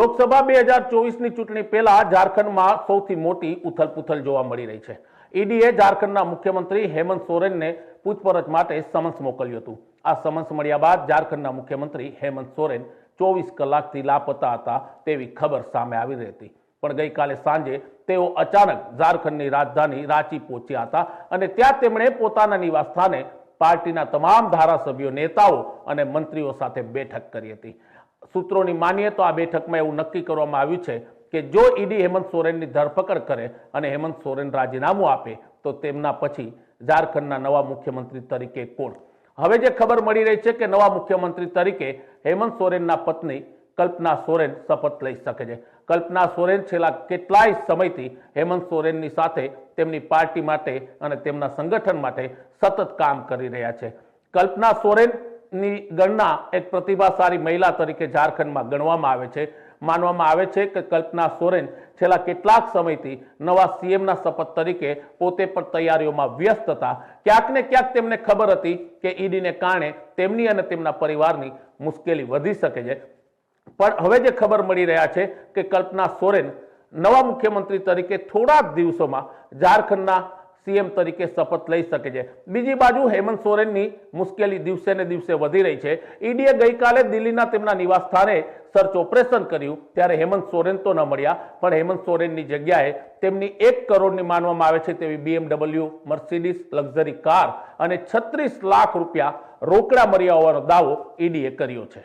લોકસભા બે હજાર ચોવીસની ચૂંટણી પહેલા ઝારખંડમાં સૌથી મોટી ઉથલપુથલ જોવા મળી રહી છે. ઈડીએ ઝારખંડના મુખ્યમંત્રી હેમંત સોરેનને પૂછપરછ માટે સમન્સ મોકલ્યું હતું. આ સમન્સ મળ્યા બાદ ઝારખંડના મુખ્યમંત્રી હેમંત સોરેન ચોવીસ કલાકથી લાપતા હતા તેવી ખબર સામે આવી રહી હતી પણ ગઈકાલે સાંજે તેઓ અચાનક ઝારખંડની રાજધાની રાંચી પહોંચ્યા હતા અને ત્યાં તેમણે પોતાના નિવાસસ્થાને પાર્ટીના તમામ ધારાસભ્યો, નેતાઓ અને મંત્રીઓ સાથે બેઠક કરી હતી. સૂત્રોની માનીએ તો આ બેઠકમાં એવું નક્કી કરવામાં આવ્યું છે કે જો ઈડી હેમંત સોરેનની ધરપકડ કરે અને હેમંત સોરેન રાજીનામું આપે, તો તેમના પછી ઝારખંડના નવા મુખ્યમંત્રી તરીકે કોણ? હવે જે ખબર મળી રહી છે કે નવા મુખ્યમંત્રી તરીકે હેમંત સોરેનના પત્ની કલ્પના સોરેન શપથ લઈ શકે છે. કલ્પના સોરેન છેલ્લા કેટલાય સમયથી હેમંત સોરેનની સાથે તેમની પાર્ટી માટે અને તેમના સંગઠન માટે સતત કામ કરી રહ્યા છે. કલ્પના સોરેનની ગણના એક પ્રતિભાશાળી મહિલા તરીકે ઝારખંડમાં ગણવામાં આવે છે. માનવામાં આવે છે કે કલ્પના સોરેન છેલ્લા કેટલાક સમયથી નવા સીએમના શપથ તરીકે પોતે પણ તૈયારીઓમાં વ્યસ્ત હતા. ક્યાંક ને ક્યાંક તેમને ખબર હતી કે ઈડીને કારણે તેમની અને તેમના પરિવારની મુશ્કેલી વધી શકે છે. પણ હવે જે ખબર મળી રહ્યા છે કે કલ્પના સોરેન નવા મુખ્યમંત્રી તરીકે થોડા જ દિવસોમાં ઝારખંડના સીએમ તરીકે શપથ લઈ શકે છે. બીજી બાજુ હેમંત સોરેનની મુશ્કેલી દિવસે ને દિવસે વધી રહી છે. ઈડીએ ગઈકાલે દિલ્હીના તેમના નિવાસ સ્થાને સર્ચ ઓપરેશન કર્યું, ત્યારે હેમંત સોરેન તો ન મળ્યા, પણ હેમંત સોરેનની જગ્યાએ તેમની એક કરોડની માનવામાં આવે છે તેવી બીએમડબલ્યુ મર્સિડીસ લક્ઝરી કાર અને છત્રીસ લાખ રૂપિયા રોકડા મળ્યા હોવાનો દાવો ઈડીએ કર્યો છે.